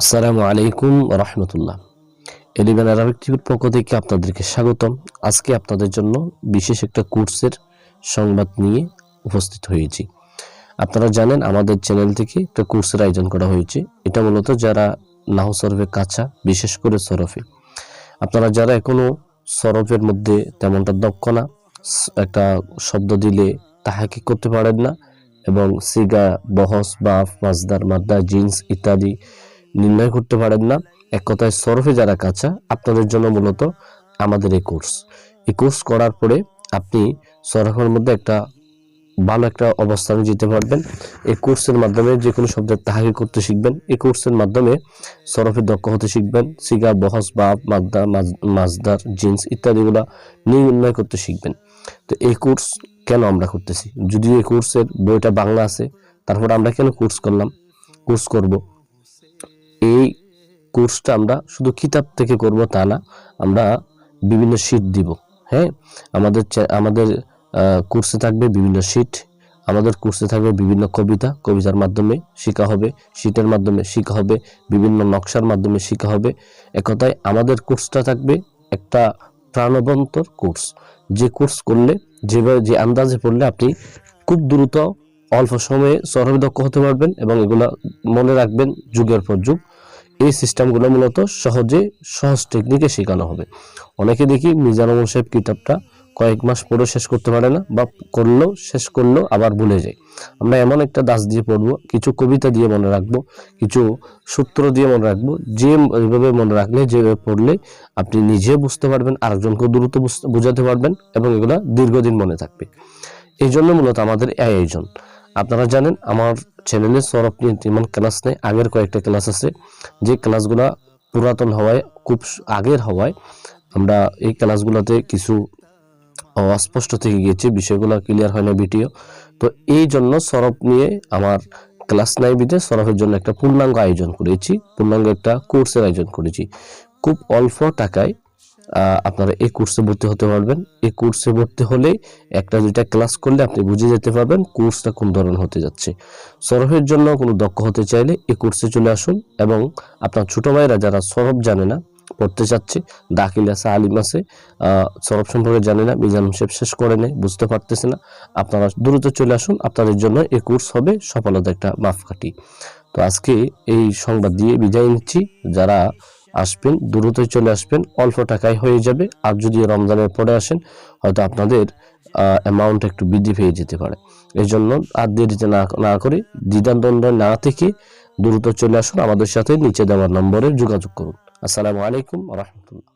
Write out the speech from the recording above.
আসসালামু আলাইকুম রহমতুল্লাহ। Eleven Arabic টিভির পক্ষ থেকে আপনাদেরকে স্বাগতম। আজকে আপনাদের জন্য বিশেষ একটা কোর্সের সংবাদ নিয়ে উপস্থিত হয়েছি। আপনারা জানেন, আমাদের চ্যানেল থেকে একটা কোর্সের আয়োজন করা হয়েছে। এটা মূলত যারা নাহ সরফে কাঁচা বিশেষ করে সরফে। আপনারা যারা এখনও সরফের মধ্যে তেমনটা দক্ষ না একটা শব্দ দিলে তাহাকি করতে পারেন না এবং সিগা, বহস, বাফ মাজদার মাদ্দা, জিন্স ইত্যাদি নির্ণয় করতে পারেন না। এক কথায় সরফে যারা কাঁচা, আপনাদের জন্য মূলত আমাদের এই কোর্স। এই কোর্স করার পরে আপনি সরফের মধ্যে একটা ভালো একটা অবস্থানে যেতে পারবেন। এই কোর্সের মাধ্যমে যে কোনো শব্দের তাহাকি করতে শিখবেন। এই কোর্সের মাধ্যমে সরফে দক্ষ হতে শিখবেন। সিগা, বহস, বাপ, মাদ্দা, মাজ- মাজদার, জিন্স ইত্যাদিগুলা নির্ণয় করতে শিখবেন। তো এই কোর্স কেন আমরা করতেছি? যদিও এই কোর্সের বইটা বাংলা আছে, তারপর আমরা কেন কোর্স করলাম? কোর্স করব। কোর্সটা আমরা শুধু কিতাব থেকে করব তা না, আমরা বিভিন্ন শীট দিব হ্যাঁ? আমাদের আমাদের কোর্সে থাকবে বিভিন্ন শীট আমাদের কোর্সে থাকবে বিভিন্ন কবিতা, কবিতার মাধ্যমে শেখা হবে শীটের মাধ্যমে শেখা হবে, বিভিন্ন নকশার মাধ্যমে শেখা হবে। একথায় আমাদের কোর্সটা থাকবে একটা প্রাণবন্তর কোর্স যে কোর্স করলে যেভাবে যে আন্দাজে পড়লে আপনি খুব দ্রুত অল্প সময়ে দক্ষ হতে পারবেন এবং এগুলা মনে রাখবেন যুগের পর যুগ। এই সিস্টেমগুলো মূলত সহজে সহজ টেকনিকে শেখানো হবে। অনেকে দেখি মিজানুল সাহেব কিতাবটা কয়েক মাস পড়ে শেষ করতে পারে না বা করলেও শেষ করলেও আবার ভুলে যায়। আমরা এমন একটা দাস দিয়ে পড়ব, কিছু কবিতা দিয়ে মনে রাখব, কিছু সূত্র দিয়ে মনে রাখব, যে এইভাবে মনে রাখলে যেভাবে পড়লে আপনি নিজে বুঝতে পারবেন, আরেকজনকেও দ্রুত বুঝতে- বোঝাতে পারবেন এবং এগুলা দীর্ঘদিন মনে থাকবে। এই জন্য মূলত আমাদের আয়োজন। আপনারা জানেন আমার চ্যানেলে সরব নিয়ে তেমন ক্লাস নেই, আগের কয়েকটা ক্লাস আছে। যে ক্লাসগুলো পুরাতন হওয়ায়, খুব আগের হওয়ায় আমরা এই ক্লাসগুলোতে কিছু অস্পষ্ট থেকে গিয়েছে, বিষয়গুলো ক্লিয়ার হয় না ভিডিও তো এই জন্য সরব নিয়ে আমার ক্লাস নাই বিদে সরফের জন্য একটা পূর্ণাঙ্গ আয়োজন করেছি, পূর্ণাঙ্গ একটা কোর্সের আয়োজন করেছি। খুব অল্প টাকায় আপনারা এই কোর্সে ভর্তি হতে পারবেন। এই কোর্সে ভর্তি হলে একটা দুইটা ক্লাস করলে আপনি বুঝে যেতে পারবেন কোর্সটা কোন ধরনের হতে যাচ্ছে। সরফের জন্য কোনো দক্ষ হতে চাইলে এই কোর্সে চলে আসুন এবং আপনার ছোট ভাইরা যারা সরফ জানে না, পড়তে চাচ্ছে, দাখিল আছে, আলিম আছে সরফ সম্পর্কে জানে না মিজান হিসেব শেষ করে নেয়, বুঝতে পারতেছে না, আপনারা দ্রুত চলে আসুন, আপনাদের জন্য এই কোর্স হবে সফলতা একটা মাপকাঠি। তো আজকে এই সংবাদ দিয়ে বিদায় নিচ্ছি। যারা আসবেন, দ্রুতই চলে আসবেন, অল্প টাকায় হয়ে যাবে। আর যদি রমজানের পরে আসেন, হয়তো আপনাদের অ্যামাউন্ট একটু বৃদ্ধি পেয়ে যেতে পারে। এই জন্য আর দেরিতে না না করে দ্বিধাদ্বন্দ্ব না থেকে দ্রুত চলে আসুন। আমাদের সাথে নিচে দেওয়ার নম্বরে যোগাযোগ করুন। আসসালামু আলাইকুম রহমতুল্লাহ।